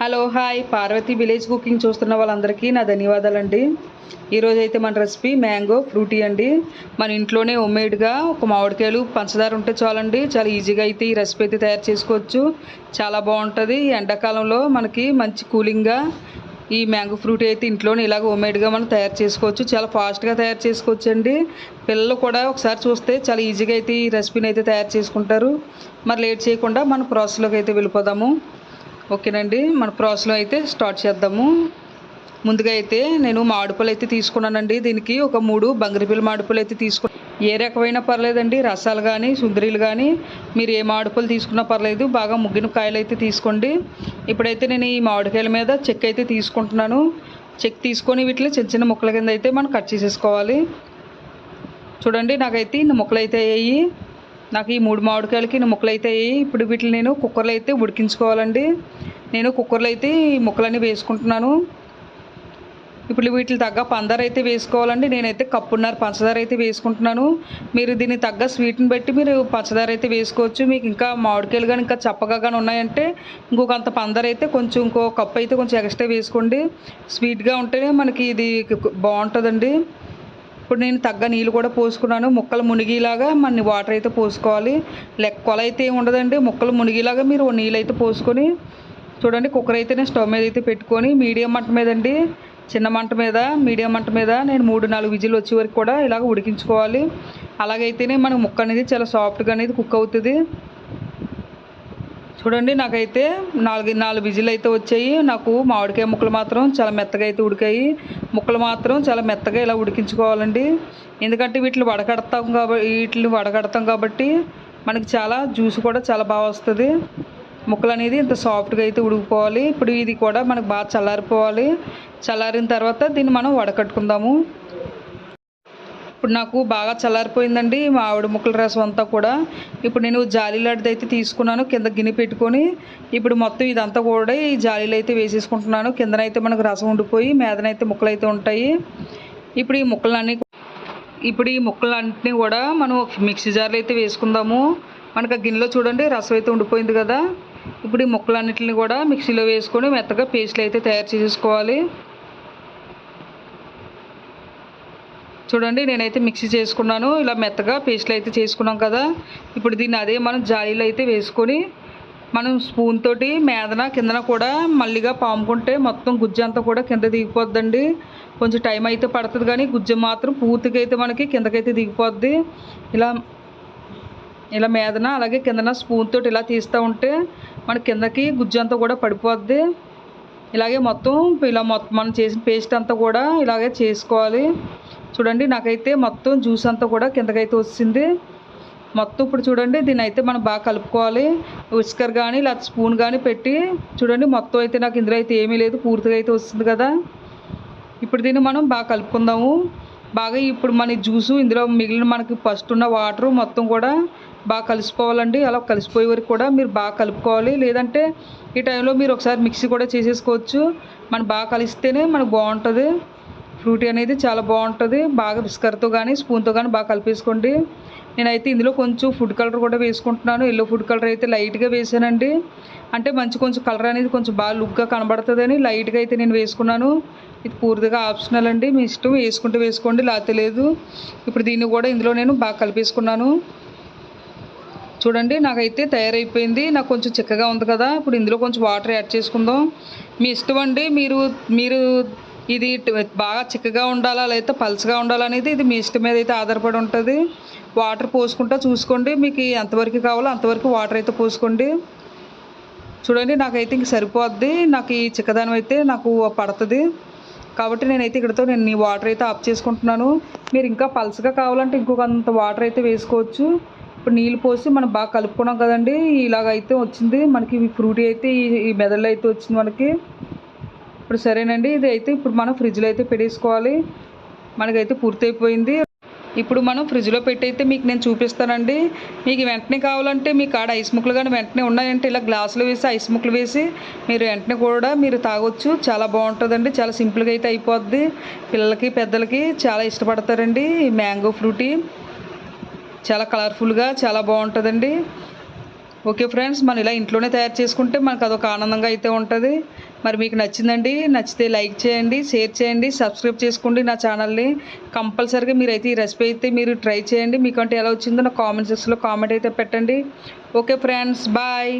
Hello hi. Parvathi village cooking చూస్తున్న వాళ్ళందరికీ నా ధన్యవాదాలండి. ఈరోజు అయితే మన రెసిపీ మ్యాంగో ఫ్రూటీ అండి. మన ఇంట్లోనే హోమ్మేడ్గా ఒక మామిడికాయలు పంచదార ఉంటే చాలండి. చాలా ఈజీగా అయితే ఈ రెసిపీ అయితే తయారు చేసుకోవచ్చు. చాలా బాగుంటుంది. ఈ ఎండాకాలంలో మనకి మంచి కూలింగ్గా ఈ మ్యాంగో ఫ్రూట్ అయితే ఇంట్లోనే ఇలాగ హోమ్మేడ్గా మనం తయారు చేసుకోవచ్చు. చాలా ఫాస్ట్గా తయారు చేసుకోవచ్చు అండి పిల్లలు కూడా ఒకసారి చూస్తే చాలా ఈజీగా అయితే ఈ రెసిపీని అయితే తయారు చేసుకుంటారు. మరి లేట్ చేయకుండా మన ప్రాసెస్లోకి అయితే వెళ్ళిపోదాము. ఓకేనండి మన ప్రాసెస్లో అయితే స్టార్ట్ చేద్దాము. ముందుగా అయితే నేను మామిడిపళ్ళు అయితే తీసుకున్నానండి. దీనికి ఒక మూడు బంగిరిపిల్ల మామిడిపళ్ళు అయితే తీసుకున్నాను ఏ రకమైన పర్లేదండి. రసాలు కానీ సుందరీలు కానీ మీరు ఏ మామిడిపళ్ళు తీసుకున్నా పర్లేదు. బాగా ముగ్గిన కాయలు అయితే తీసుకోండి. ఇప్పుడైతే నేను ఈ మామిడికాయల మీద చెక్ అయితే తీసుకుంటున్నాను. చెక్ తీసుకొని వీటిని చిన్న చిన్న ముక్కల కింద అయితే మనం కట్ చేసేసుకోవాలి. చూడండి నాకైతే ఇన్ని ముక్కలు అయితే అయ్యాయి. నాకు ఈ మూడు మామిడికాయలకి ఇన్ని ముక్కలు అయితే అయ్యాయి. ఇప్పుడు వీటిని నేను కుక్కర్లో అయితే ఉడికించుకోవాలండి. నేను కుక్కర్లో అయితే ముక్కలన్నీ వేసుకుంటున్నాను. ఇప్పుడు వీటికి తగ్గ పందర అయితే వేసుకోవాలండి. నేనైతే కప్పున్నర పంచదార అయితే వేసుకుంటున్నాను. మీరు దీన్ని తగ్గ స్వీట్ని బట్టి మీరు పంచదార అయితే వేసుకోవచ్చు. మీకు ఇంకా మామిడికాయలు కానీ ఇంకా చప్పగా కానీ ఉన్నాయంటే ఇంకొక అంత పందర అయితే కొంచెం ఇంకో కప్పు అయితే కొంచెం ఎక్స్ట్రా వేసుకోండి. స్వీట్గా ఉంటేనే మనకి ఇది బాగుంటుందండి. ఇప్పుడు నేను తగ్గ నీళ్ళు కూడా పోసుకున్నాను. ముక్కలు మునిగేలాగా మన వాటర్ అయితే పోసుకోవాలి. లెక్క కొల అయితే ఏమి ఉండదండి. ముక్కలు మునిగేలాగా మీరు నీళ్ళు అయితే పోసుకొని చూడండి కుక్కర్ అయితే నేను స్టవ్ మీద అయితే పెట్టుకొని మీడియం మంట మీద అండి చిన్న మంట మీద మీడియం మంట మీద నేను మూడు నాలుగు విజిల్ వచ్చే వరకు కూడా ఇలాగ ఉడికించుకోవాలి. అలాగైతేనే మనకు ముక్క అనేది చాలా సాఫ్ట్గా అనేది కుక్ అవుతుంది. చూడండి నాకైతే నాలుగు నాలుగు విజిల్ అయితే వచ్చాయి. నాకు మామిడికాయ ముక్కలు మాత్రం చాలా మెత్తగా అయితే ఉడికాయి. ముక్కలు మాత్రం చాలా మెత్తగా ఇలా ఉడికించుకోవాలండి. ఎందుకంటే వీటిని వడకడతాం కాబట్టి వీటిని వడకడతాం కాబట్టి మనకి చాలా జ్యూస్ కూడా చాలా బాగా వస్తుంది. ముక్కలు అనేది ఇంత సాఫ్ట్గా అయితే ఉడికిపోవాలి. ఇప్పుడు ఇది కూడా మనకు బాగా చల్లారిపోవాలి. చల్లారిన తర్వాత దీన్ని మనం వడకట్టుకుందాము. ఇప్పుడు నాకు బాగా చల్లారిపోయిందండి మామిడి ముక్కల రసం అంతా కూడా. ఇప్పుడు నేను జాలీ లాంటిది అయితే తీసుకున్నాను కింద గిన్నె పెట్టుకొని. ఇప్పుడు మొత్తం ఇదంతా కూడా ఈ జాలీలు అయితే వేసేసుకుంటున్నాను. కిందనైతే మనకు రసం ఉండిపోయి మీదనైతే ముక్కలు అయితే ఉంటాయి. ఇప్పుడు ఈ ముక్కలన్నీ ఇప్పుడు ఈ ముక్కలన్నింటినీ కూడా మనం మిక్సీ జార్లో అయితే వేసుకుందాము. మనకు ఆ గిన్నెలో చూడండి రసం అయితే ఉండిపోయింది కదా. ఇప్పుడు ఈ ముక్కలన్నింటిని కూడా మిక్సీలో వేసుకొని మెత్తగా పేస్ట్లు అయితే తయారు చేసేసుకోవాలి. చూడండి నేనైతే మిక్సీ చేసుకున్నాను. ఇలా మెత్తగా పేస్ట్లు అయితే చేసుకున్నాం కదా. ఇప్పుడు దీన్ని అదే మనం జాలీలో అయితే వేసుకొని మనం స్పూన్ తోటి మేదన కిందన కూడా మళ్ళీగా పాముకుంటే మొత్తం గుజ్జు అంతా కూడా కింద దిగిపోద్దండి. కొంచెం టైం అయితే పడుతుంది కానీ గుజ్జు మాత్రం పూర్తిగా అయితే మనకి కిందకైతే దిగిపోద్ది. ఇలా ఇలా మేదన అలాగే కిందన స్పూన్ తోటి ఇలా తీస్తూ ఉంటే మన కిందకి గుజ్జు అంతా కూడా పడిపోద్ది. ఇలాగే మొత్తం ఇలా మొత్తం మనం చేసిన పేస్ట్ అంతా కూడా ఇలాగే చేసుకోవాలి. చూడండి నాకైతే మొత్తం జ్యూస్ అంతా కూడా కిందకైతే వచ్చింది మొత్తం ఇప్పుడు చూడండి దీన్ని అయితే మనం బాగా కలుపుకోవాలి. ఉస్కర్ కానీ లేకపోతే స్పూన్ కానీ పెట్టి చూడండి మొత్తం అయితే నాకు ఇందులో అయితే ఏమీ లేదు పూర్తిగా అయితే వస్తుంది కదా. ఇప్పుడు దీన్ని మనం బాగా కలుపుకుందాము. బాగా ఇప్పుడు మన జ్యూసు ఇందులో మిగిలిన మనకి ఫస్ట్ ఉన్న వాటర్ మొత్తం కూడా బాగా కలిసిపోవాలండి. అలా కలిసిపోయే వరకు కూడా మీరు బాగా కలుపుకోవాలి. లేదంటే ఈ టైంలో మీరు ఒకసారి మిక్సీ కూడా చేసేసుకోవచ్చు. మనం బాగా కలిస్తేనే మనకు బాగుంటుంది. ఫ్రూటీ అనేది చాలా బాగుంటుంది. బాగా బిస్కర్తో కానీ స్పూన్తో కానీ బాగా కలిపేసుకోండి. నేనైతే ఇందులో కొంచెం ఫుడ్ కలర్ కూడా వేసుకుంటున్నాను. ఎల్లో ఫుడ్ కలర్ అయితే లైట్గా వేసానండి. అంటే మంచి కొంచెం కలర్ అనేది కొంచెం బాగా లుక్గా కనబడుతుందని లైట్గా అయితే నేను వేసుకున్నాను. ఇది పూర్తిగా ఆప్షనల్ అండి. మీ ఇష్టం వేసుకుంటే వేసుకోండి. లేకపోతే లేదు. ఇప్పుడు దీన్ని కూడా ఇందులో నేను బాగా కలిపేసుకున్నాను. చూడండి నాకైతే తయారైపోయింది. నాకు కొంచెం చిక్కగా ఉంది కదా ఇప్పుడు ఇందులో కొంచెం వాటర్ యాడ్ చేసుకుందాం. మీ ఇష్టం అండి మీరు మీరు ఇది బాగా చిక్కగా ఉండాలా లేకపోతే పల్చగా ఉండాలనేది ఇది మీ ఇష్టం మీద అయితే ఆధారపడి ఉంటుంది. వాటర్ పోసుకుంటా చూసుకోండి మీకు ఎంతవరకు కావాలో అంతవరకు వాటర్ అయితే పోసుకోండి. చూడండి నాకైతే ఇంక సరిపోద్ది. నాకు ఈ చిక్కదనం అయితే నాకు పడుతుంది. కాబట్టి నేనైతే ఇక్కడతో నేను ఈ వాటర్ అయితే ఆఫ్ చేసుకుంటున్నాను. మీరు ఇంకా పల్చగా కావాలంటే ఇంకొక అంత వాటర్ అయితే వేసుకోవచ్చు. ఇప్పుడు నీళ్ళు పోసి మనం బాగా కలుపుకున్నాం కదండి. ఇలాగైతే వచ్చింది. మనకి ఫ్రూటీ అయితే ఈ మెదళ్ళు అయితే వచ్చింది మనకి. ఇప్పుడు సరేనండి. ఇది అయితే ఇప్పుడు మనం ఫ్రిడ్జ్లో అయితే పెట్టేసుకోవాలి. మనకైతే పూర్తయిపోయింది. ఇప్పుడు మనం ఫ్రిడ్జ్లో పెట్టి అయితే మీకు నేను చూపిస్తానండి. మీకు వెంటనే కావాలంటే మీకు ఆడ ఐస్ ముక్కలు కానీ వెంటనే ఉన్నాయంటే ఇలా గ్లాసులు వేసి ఐస్ ముక్కలు వేసి మీరు వెంటనే కూడా మీరు తాగొచ్చు. చాలా బాగుంటుందండి. చాలా సింపుల్గా అయితే అయిపోద్ది. పిల్లలకి పెద్దలకి చాలా ఇష్టపడతారండి ఈ మ్యాంగో ఫ్రూటీ. చాలా కలర్ఫుల్గా చాలా బాగుంటుందండి. ఓకే ఫ్రెండ్స్ మనం ఇలా ఇంట్లోనే తయారు చేసుకుంటే మనకు అదొక ఆనందంగా అయితే ఉంటుంది. మరి మీకు నచ్చిందండి నచ్చితే లైక్ చేయండి షేర్ చేయండి సబ్స్క్రైబ్ చేసుకోండి నా ఛానల్ని. కంపల్సరీగా మీరైతే ఈ రెసిపీ అయితే మీరు ట్రై చేయండి. మీకంటే ఎలా వచ్చిందో నా కామెంట్ సెక్షన్లో కామెంట్ అయితే పెట్టండి. Okay friends bye